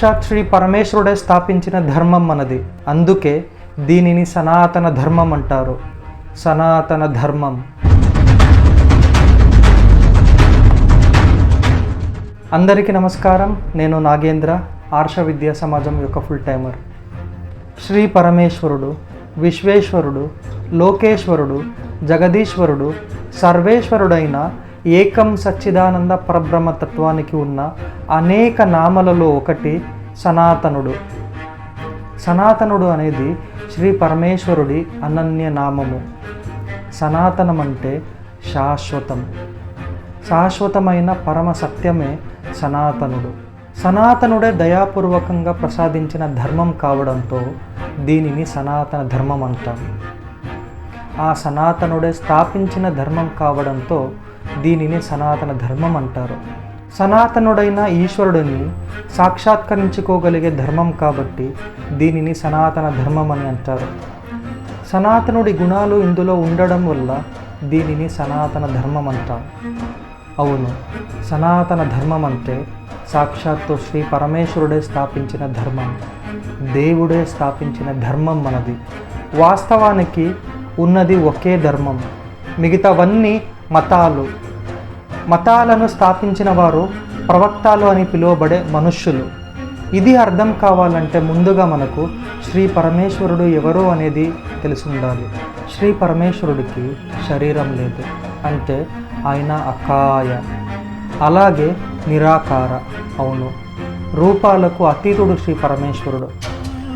సాక్షాత్ శ్రీ పరమేశ్వరుడే స్థాపించిన ధర్మం మనది. అందుకే దీనిని సనాతన ధర్మం అంటారు. సనాతన ధర్మం. అందరికీ నమస్కారం. నేను నాగేంద్ర ఆర్ష విద్యా సమాజం యొక్క ఫుల్ టైమర్. శ్రీ పరమేశ్వరుడు విశ్వేశ్వరుడు లోకేశ్వరుడు జగదీశ్వరుడు సర్వేశ్వరుడైన ఏకం సచ్చిదానంద పరబ్రహ్మ తత్వానికి ఉన్న అనేక నామలలో ఒకటి సనాతనుడు. సనాతనుడు అనేది శ్రీ పరమేశ్వరుడి అనన్య నామము. సనాతనం అంటే శాశ్వతం. శాశ్వతమైన పరమ సత్యమే సనాతనుడు. సనాతనుడే దయాపూర్వకంగా ప్రసాదించిన ధర్మం కావడంతో దీనిని సనాతన ధర్మం అంటాం. ఆ సనాతనుడే స్థాపించిన ధర్మం కావడంతో దీనిని సనాతన ధర్మం అంటారు. సనాతనుడైన ఈశ్వరుడిని సాక్షాత్కరించుకోగలిగే ధర్మం కాబట్టి దీనిని సనాతన ధర్మం అని అంటారు. సనాతనుడి గుణాలు ఇందులో ఉండడం వల్ల దీనిని సనాతన ధర్మం అంటాం అవును సనాతన ధర్మం అంటే సాక్షాత్తు శ్రీ పరమేశ్వరుడే స్థాపించిన ధర్మం దేవుడే స్థాపించిన ధర్మం మనది. వాస్తవానికి ఉన్నది ఒకే ధర్మం మిగతావన్నీ మతాలు. మతాలను స్థాపించిన వారు ప్రవక్తాలు అని పిలువబడే మనుష్యులు. ఇది అర్థం కావాలంటే ముందుగా మనకు శ్రీ పరమేశ్వరుడు ఎవరు అనేది తెలిసి ఉండాలి శ్రీ పరమేశ్వరుడికి శరీరం లేదు. అంటే ఆయన అకాయ. అలాగే నిరాకార. అవును. రూపాలకు అతీతుడు శ్రీ పరమేశ్వరుడు.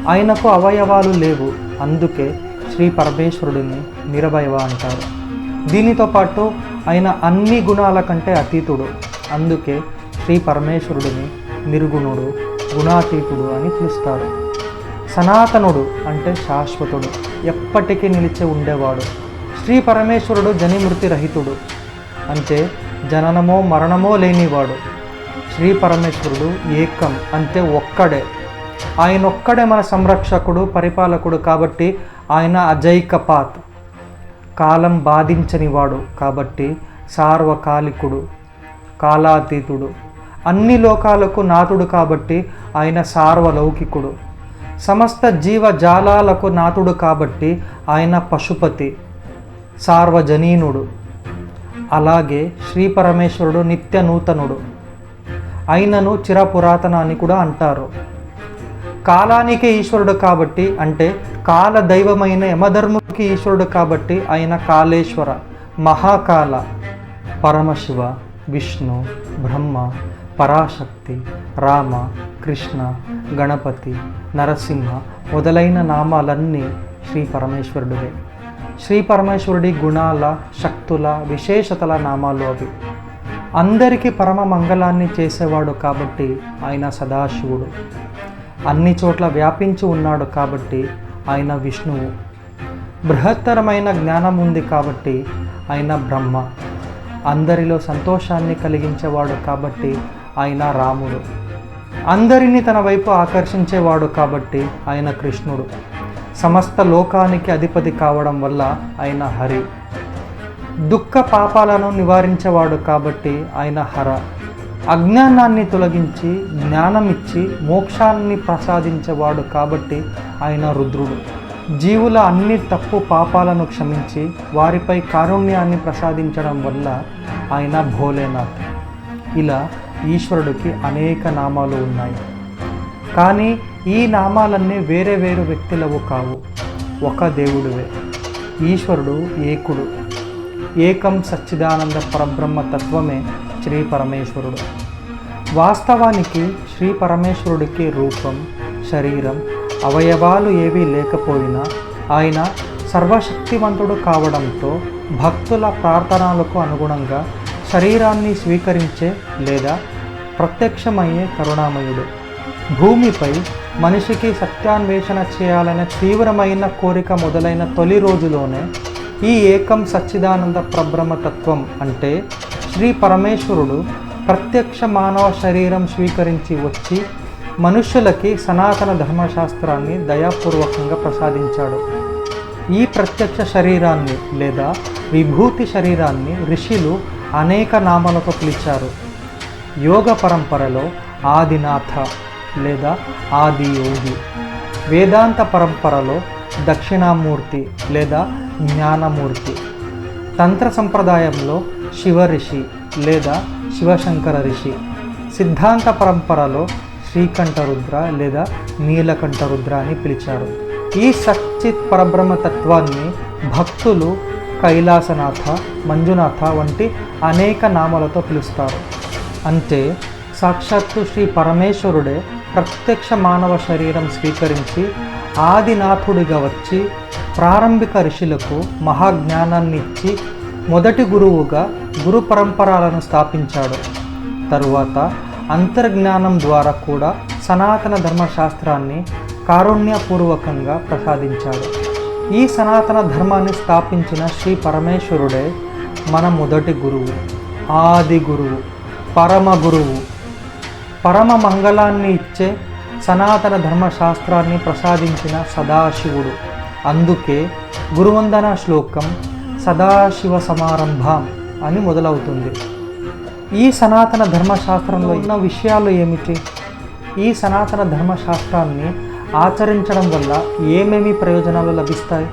ఆయనకు అవయవాలు లేవు. అందుకే శ్రీ పరమేశ్వరుడిని నిరవయవ అంటారు. దీనితో పాటు ఆయన అన్ని గుణాల కంటే అతీతుడు. అందుకే శ్రీ పరమేశ్వరుడిని నిర్గుణుడు గుణాతీతుడు అని పిలుస్తారు. సనాతనుడు అంటే శాశ్వతుడు ఎప్పటికీ నిలిచి ఉండేవాడు. శ్రీ పరమేశ్వరుడు జనిమృతి రహితుడు. అంటే జననమో మరణమో లేనివాడు. శ్రీ పరమేశ్వరుడు ఏకం అంటే ఒక్కడే. ఆయన ఒక్కడే మన సంరక్షకుడు పరిపాలకుడు కాబట్టి ఆయన అజైకపాత్. కాలం బాధించనివాడు కాబట్టి సార్వకాలికుడు కాలాతీతుడు. అన్ని లోకాలకు నాథుడు కాబట్టి ఆయన సార్వలౌకికుడు. సమస్త జీవజాలాలకు నాథుడు కాబట్టి ఆయన పశుపతి సార్వజనీనుడు. అలాగే శ్రీ పరమేశ్వరుడు నిత్య నూతనుడు. ఆయనను చిరపురాతన అని కూడా అంటారు. కాలానికి ఈశ్వరుడు కాబట్టి అంటే కాల దైవమైన యమధర్ము ఈశ్వరుడు కాబట్టి ఆయన కాళేశ్వర మహాకాల పరమశివ విష్ణు బ్రహ్మ పరాశక్తి రామ కృష్ణ గణపతి నరసింహ మొదలైన నామాలన్నీ శ్రీ పరమేశ్వరుడివే. శ్రీ పరమేశ్వరుడి గుణాల శక్తుల విశేషతల నామాలు అవి. అందరికీ పరమ మంగళాన్ని చేసేవాడు కాబట్టి ఆయన సదాశివుడు. అన్ని చోట్ల వ్యాపించి ఉన్నాడు కాబట్టి ఆయన విష్ణువు. బృహత్తరమైన జ్ఞానం ఉంది కాబట్టి ఆయన బ్రహ్మ. అందరిలో సంతోషాన్ని కలిగించేవాడు కాబట్టి ఆయన రాముడు. అందరినీ తన వైపు ఆకర్షించేవాడు కాబట్టి ఆయన కృష్ణుడు. సమస్త లోకానికి అధిపతి కావడం వల్ల ఆయన హరి. దుఃఖ పాపాలను నివారించేవాడు కాబట్టి ఆయన హర. అజ్ఞానాన్ని తొలగించి జ్ఞానం ఇచ్చి మోక్షాన్ని ప్రసాదించేవాడు కాబట్టి ఆయన రుద్రుడు. జీవుల అన్ని తప్పు పాపాలను క్షమించి వారిపై కారుణ్యాన్ని ప్రసాదించడం వల్ల ఆయన భోలేనాథ్. ఇలా ఈశ్వరుడికి అనేక నామాలు ఉన్నాయి. కానీ ఈ నామాలన్నీ వేరే వేరు వ్యక్తులవు కావు. ఒక దేవుడివే. ఈశ్వరుడు ఏకుడు. ఏకం సచ్చిదానంద పరబ్రహ్మ తత్వమే శ్రీ పరమేశ్వరుడు. వాస్తవానికి శ్రీ పరమేశ్వరుడికి రూపం శరీరం అవయవాలు ఏవీ లేకపోయినా ఆయన సర్వశక్తివంతుడు కావడంతో భక్తుల ప్రార్థనలకు అనుగుణంగా శరీరాన్ని స్వీకరించే లేదా ప్రత్యక్షమయ్యే కరుణామయుడు. భూమిపై మనిషికి సత్యాన్వేషణ చేయాలనే తీవ్రమైన కోరిక మొదలైన తొలి రోజులోనే ఈ ఏకం సచ్చిదానంద ప్రబ్రహ్మతత్వం అంటే శ్రీ పరమేశ్వరుడు ప్రత్యక్ష మానవ శరీరం స్వీకరించి వచ్చి మనుష్యులకి సనాతన ధర్మశాస్త్రాన్ని దయాపూర్వకంగా ప్రసాదించాడు. ఈ ప్రత్యక్ష శరీరాన్ని లేదా విభూతి శరీరాన్ని ఋషులు అనేక నామాలతో పిలిచారు. యోగ పరంపరలో ఆదినాథ లేదా ఆది యోగి వేదాంత పరంపరలో దక్షిణామూర్తి లేదా జ్ఞానమూర్తి తంత్ర సంప్రదాయంలో శివ ఋషి లేదా శివశంకర ఋషి సిద్ధాంత పరంపరలో శ్రీకంఠరుద్ర లేదా నీలకంఠరుద్ర అని పిలిచారు. ఈ సచ్చిత్ పరబ్రహ్మ తత్వాన్ని భక్తులు కైలాసనాథ మంజునాథ వంటి అనేక నామాలతో పిలుస్తారు. అంటే సాక్షాత్తు శ్రీ పరమేశ్వరుడే ప్రత్యక్ష మానవ శరీరం స్వీకరించి ఆదినాథుడిగా వచ్చి ప్రారంభిక ఋషులకు మహాజ్ఞానాన్ని ఇచ్చి మొదటి గురువుగా గురు పరంపరాలను స్థాపించాడు. తరువాత అంతర్జ్ఞానం ద్వారా కూడా సనాతన ధర్మశాస్త్రాన్ని కారుణ్యపూర్వకంగా ప్రసాదించాడు. ఈ సనాతన ధర్మాన్ని స్థాపించిన శ్రీ పరమేశ్వరుడే మన మొదటి గురువు ఆది గురువు పరమ గురువు. పరమ మంగళాన్ని ఇచ్చే సనాతన ధర్మశాస్త్రాన్ని ప్రసాదించిన సదాశివుడు. అందుకే గురువందన శ్లోకం సదాశివ సమారంభం అని మొదలవుతుంది. ఈ సనాతన ధర్మశాస్త్రంలో ఉన్న విషయాలు ఏమిటి? ఈ సనాతన ధర్మశాస్త్రాన్ని ఆచరించడం వల్ల ఏమేమి ప్రయోజనాలు లభిస్తాయి?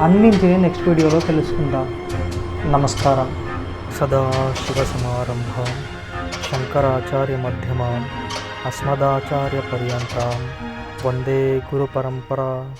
అన్నింటినీ నెక్స్ట్ వీడియోలో తెలుసుకుందాం. నమస్కారం. సదాశివ సమారంభం. శంకరాచార్య మధ్యమాం. అస్మదాచార్య పర్యంతం. వందే గురు పరంపరా.